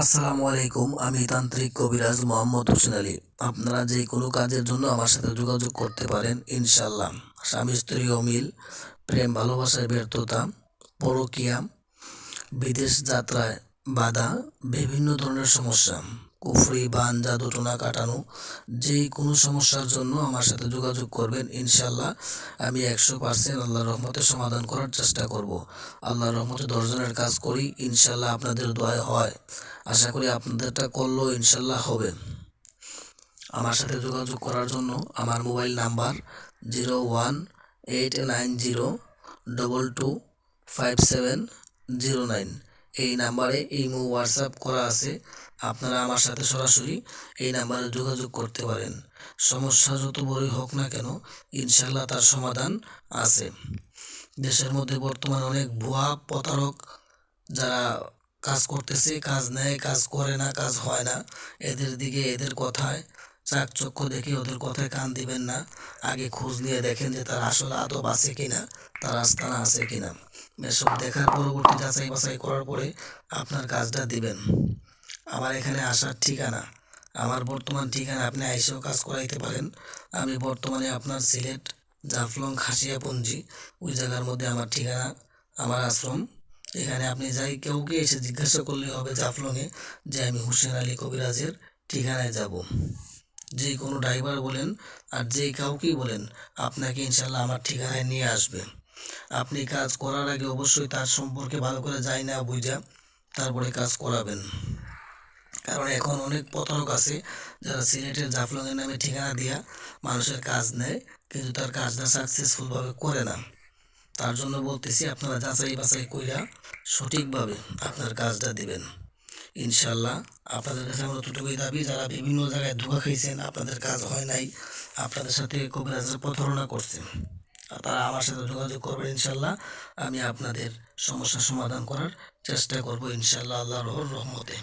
আসসালামু আলাইকুম, আমি তান্ত্রিক কবিরাজ মোহাম্মদ হোসেন আলী। আপনারা যে কোনো কাজের জন্য আমার সাথে যোগাযোগ করতে পারেন ইনশাল্লাহ স্বামী, স্ত্রী অমিল প্রেম ভালোবাসার ব্যর্থতা, পরকিয়া, বিদেশ যাত্রায় বাধা, বিভিন্ন ধরনের সমস্যা। কুফরি বান জাদু টোনা কাটানো, যে কোনো সমস্যার জন্য আমার সাথে যোগাযোগ করবেন ইনশাল্লাহ আমি একশো পার্সেন্ট আল্লাহর রহমতে সমাধান করার চেষ্টা করব। আল্লাহর রহমতে দশজনের কাজ করি ইনশাল্লাহ আপনাদের দোয়ায় হয়। আশা করি আপনাদেরটা করলেও ইনশাল্লাহ হবে। আমার সাথে যোগাযোগ করার জন্য আমার mobile number zero one eight nine zero double two five seven zero nine. এই নাম্বারে ইমো, হোয়াটসঅ্যাপ করা আছে। আপনারা আমার সাথে সরাসরি এই নাম্বারে যোগাযোগ করতে পারেন। সমস্যা যত বড়ই হোক না কেন ইনশাল্লাহ তার সমাধান আছে। দেশের মধ্যে বর্তমানে অনেক ভুয়া, প্রতারক যারা কাজ করতেছে, কাজ নেয়, কাজ করে না, কাজ হয় না। এদের দিকে এদের কথায় চাকচক্য দেখে ওদের কথায় কান দিবেন না। আগে খোঁজ নিয়ে দেখেন যে তার আসলে আদব আছে কিনা, তার আস্থানা আছে কিনা। এসব দেখার পরবর্তী যাচাই বাছাই করার পরে আপনার কাজটা দিবেন। আমার এখানে আসার ঠিকানা। আমার বর্তমান ঠিকানা আপনি আইসেও কাজ করাইতে পারেন। আমি বর্তমানে আপনার সিলেট জাফলং খাসিয়াপঞ্জি, ওই জায়গার মধ্যে আমার ঠিকানা, আমার আশ্রম। এখানে আপনি যাই কেউকে এসে জিজ্ঞাসা করলে হবে জাফলংয়ে যে আমি হুসেন আলী কবিরাজের ঠিকানায় যাব। যে কোনো ড্রাইভার বলেন আর যে কাউকেই বলেন, আপনাকে ইনশাল্লাহ আমার ঠিকানায় নিয়ে আসবে। আপনি কাজ করার আগে অবশ্যই তার সম্পর্কে ভালো করে যাই না, বুঝা তারপরে কাজ করাবেন। কারণ এখন অনেক প্রতারক আছে, যারা সিলেটের জাফলংয়ের নামে ঠিকানা দিয়া মানুষের কাজ নেয়, কিন্তু তার কাজটা সাকসেসফুলভাবে করে না। তার জন্য বলতেছি, আপনারা যাচাই বাছাই কইরা সঠিকভাবে আপনার কাজটা দিবেন। ইনশাল্লাহ আপনাদের কাছে আমরা অতটুকুই দাবি, যারা বিভিন্ন জায়গায় ধোঁকা খেয়েছেন আপনাদের কাজ হয় নাই, আপনাদের সাথে কবিরাজের প্রতারণা করছে। তারা আমার সাথে যোগাযোগ করবেন ইনশাল্লাহ আমি আপনাদের সমস্যা সমাধান করার চেষ্টা করব ইনশাল্লাহ আল্লাহর রহমতে।